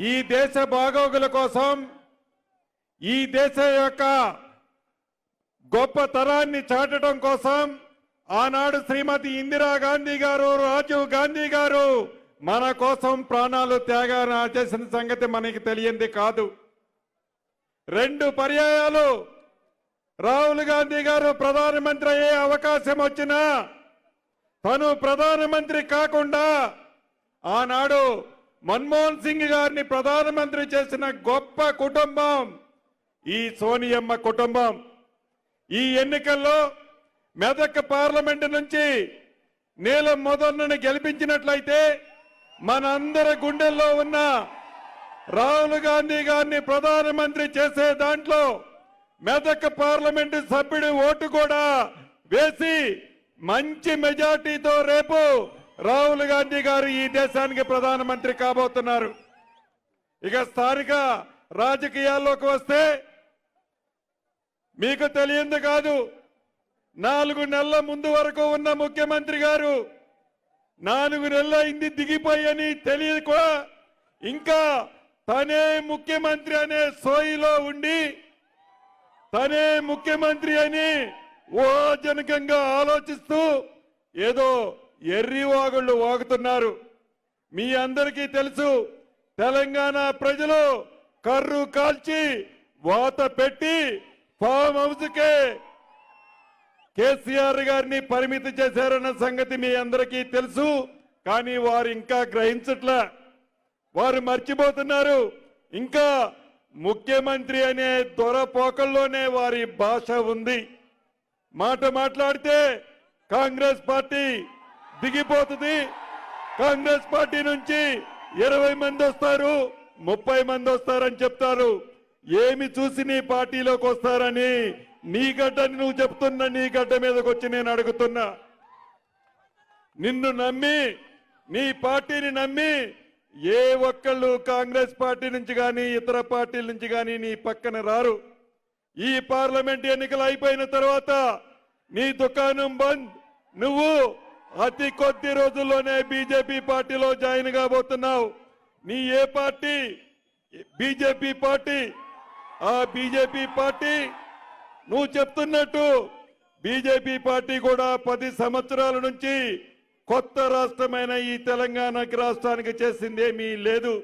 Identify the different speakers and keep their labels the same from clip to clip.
Speaker 1: ఈ దేశ బాగోగుల కోసం ఈ దేశ యొక్క గొప్ప తరాన్ని చాటడం కోసం ఆనాడు శ్రీమతి ఇందిరాగాంధీ గారు రాజీవ్ గాంధీ గారు మన కోసం ప్రాణాలు త్యాగాన చేసిన సంగతి మనకి తెలియంది కాదు. రెండు పర్యాయాలు. రాహుల్ గాంధీ గారు ప్రధానమంత్రి అయ్యే అవకాశం వచ్చినా తను ప్రధానమంత్రి కాకుండా ఆనాడు మన్మోహన్ సింగ్ గారిని ప్రధానమంత్రి చేసిన గొప్ప కుటుంబం ఈ సోనియమ్మ కుటుంబం. ఈ ఎన్నికల్లో మెదక్ పార్లమెంటు నుంచి నీలం మొదన్నను గెలిపించినట్లయితే మనందరి గుండెల్లో ఉన్న రాహుల్ గాంధీ గారిని ప్రధానమంత్రి చేసే దాంట్లో మెదక్ పార్లమెంటు సభ్యుడి ఓటు కూడా వేసి మంచి మెజార్టీతో రేపు రాహుల్ గాంధీ గారు ఈ దేశానికి ప్రధానమంత్రి కాబోతున్నారు. ఇక స్థానిక రాజకీయాల్లోకి వస్తే మీకు తెలియంది కాదు నాలుగు నెలల ముందు వరకు ఉన్న ముఖ్యమంత్రి గారు నాలుగు నెలల అయింది దిగిపోయని తెలియక ఇంకా తనే ముఖ్యమంత్రి అనే సోయిలో ఉండి తనే ముఖ్యమంత్రి అని ఊహాజనకంగా ఆలోచిస్తూ ఏదో ఎర్రి వాగుళ్ళు వాగుతున్నారు. మీ అందరికీ తెలుసు తెలంగాణ ప్రజలు కర్రు కాల్చి వాత పెట్టి ఫామ్ హౌస్కే కేసీఆర్ గారిని పరిమితి చేశారన్న సంగతి మీ అందరికీ తెలుసు కానీ వారు ఇంకా గ్రహించట్లే. వారు మర్చిపోతున్నారు. ఇంకా ముఖ్యమంత్రి అనే దొరపోకల్లోనే వారి భాష ఉంది. మాట మాట్లాడితే కాంగ్రెస్ పార్టీ దిగిపోతుంది. కాంగ్రెస్ పార్టీ నుంచి ఇరవై మంది వస్తారు ముప్పై మంది వస్తారని చెప్తారు. ఏమి చూసి నీ పార్టీలోకి వస్తారని నీ గడ్డని నువ్వు చెప్తున్న నీ గడ్డ మీదకి వచ్చి నేను అడుగుతున్నా. నిన్ను నమ్మి నీ పార్టీని నమ్మి ఏ ఒక్కళ్ళు కాంగ్రెస్ పార్టీ నుంచి కానీ ఇతర పార్టీల నుంచి కానీ నీ పక్కన రారు. ఈ పార్లమెంట్ ఎన్నికలు అయిపోయిన తర్వాత నీ దుకాణం బంద్. నువ్వు అతి కొద్ది రోజుల్లోనే బీజేపీ పార్టీలో జాయిన్ కాబోతున్నావు. నీ ఏ పార్టీ? BJP party. ఆ బీజేపీ పార్టీ. నువ్వు చెప్తున్నట్టు బీజేపీ పార్టీ కూడా పది సంవత్సరాల నుంచి కొత్త రాష్ట్రమైన ఈ తెలంగాణకి రాష్ట్రానికి చేసిందేమీ లేదు.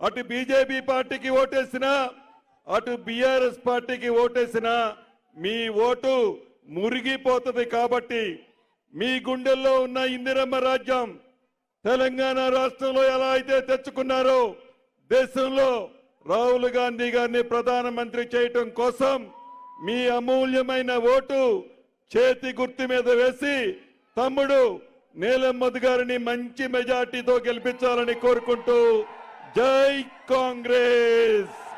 Speaker 1: అటు బీజేపీ పార్టీకి ఓటేసినా అటు బీఆర్ఎస్ పార్టీకి ఓటేసినా మీ ఓటు మురిగిపోతుంది కాబట్టి మీ గుండెల్లో ఉన్న ఇందిరమ్మ రాజ్యం తెలంగాణ రాష్ట్రంలో ఎలా అయితే తెచ్చుకున్నారో దేశంలో రాహుల్ గాంధీ గారిని ప్రధానమంత్రి చేయటం కోసం మీ అమూల్యమైన ఓటు చేతి గుర్తు మీద వేసి తమ్ముడు నీలం గారిని మంచి మెజార్టీతో గెలిపించాలని కోరుకుంటూ జై కాంగ్రెస్!